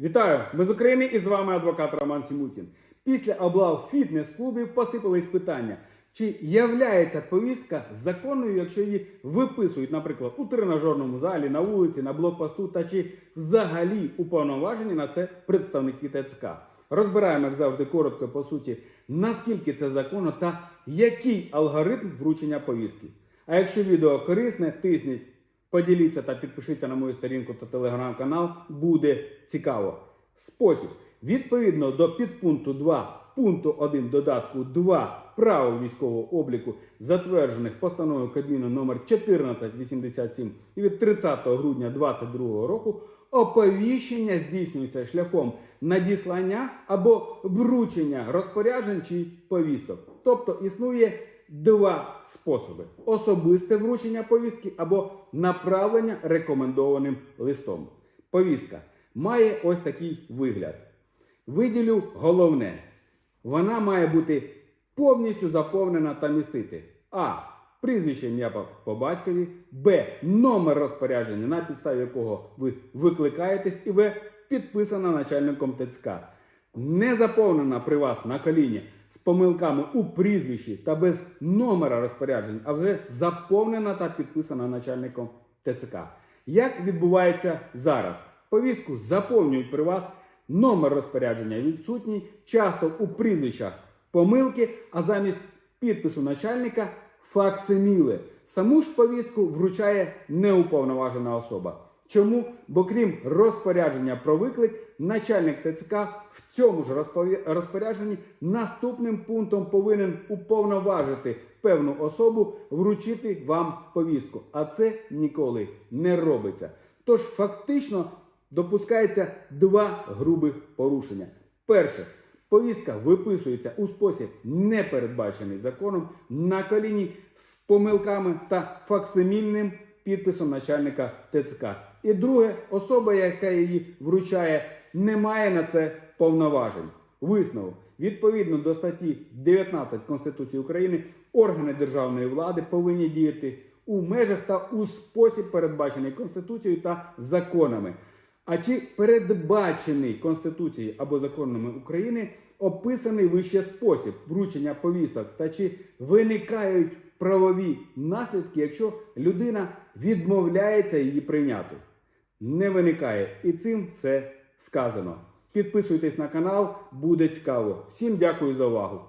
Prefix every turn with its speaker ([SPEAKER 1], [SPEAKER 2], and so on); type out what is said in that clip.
[SPEAKER 1] Вітаю! Ми з України і з вами адвокат Роман Сімутін. Після облав фітнес-клубів посипались питання, чи являється повістка законною, якщо її виписують, наприклад, у тренажерному залі, на вулиці, на блокпосту, та чи взагалі уповноважені на це представники ТЦК. Розбираємо, як завжди, коротко по суті, наскільки це законно та який алгоритм вручення повістки. А якщо відео корисне, тисніть Поділіться та підпишіться на мою сторінку та телеграм-канал, буде цікаво. Спосіб. Відповідно до підпункту 2 пункту 1 додатку 2 правил військового обліку, затверджених постановою Кабміну номер 1487 від 30 грудня 2022 року, оповіщення здійснюється шляхом надіслання або вручення розпоряджень чи повісток. Тобто існує два способи: особисте вручення повістки або направлення рекомендованим листом. Повістка має ось такий вигляд. Виділю головне. Вона має бути повністю заповнена та містити А. Прізвище ім'я по- батькові, Б. Номер розпорядження, на підставі якого ви викликаєтесь, і В. Підписана начальником ТЦК. Не заповнена при вас на коліні з помилками у прізвищі та без номера розпоряджень, а вже заповнена та підписана начальником ТЦК. Як відбувається зараз? Повістку заповнюють при вас, номер розпорядження відсутній, часто у прізвищах помилки, а замість підпису начальника факсиміли. Саму ж повістку вручає неуповноважена особа. Чому? Бо крім розпорядження про виклик, начальник ТЦК в цьому ж розпорядженні наступним пунктом повинен уповноважити певну особу вручити вам повістку. А це ніколи не робиться. Тож фактично допускається два грубих порушення. Перше, повістка виписується у спосіб, не передбачений законом, на коліні з помилками та факсимільним підписом начальника ТЦК. І друге, особа, яка її вручає, не має на це повноважень. Висновок. Відповідно до статті 19 Конституції України, органи державної влади повинні діяти у межах та у спосіб, передбачений Конституцією та законами. А чи передбачений Конституцією або законами України описаний вище спосіб вручення повісток, та чи виникають правові наслідки, якщо людина відмовляється її прийняти? Не виникає. І цим все сказано. Підписуйтесь на канал, буде цікаво. Всім дякую за увагу.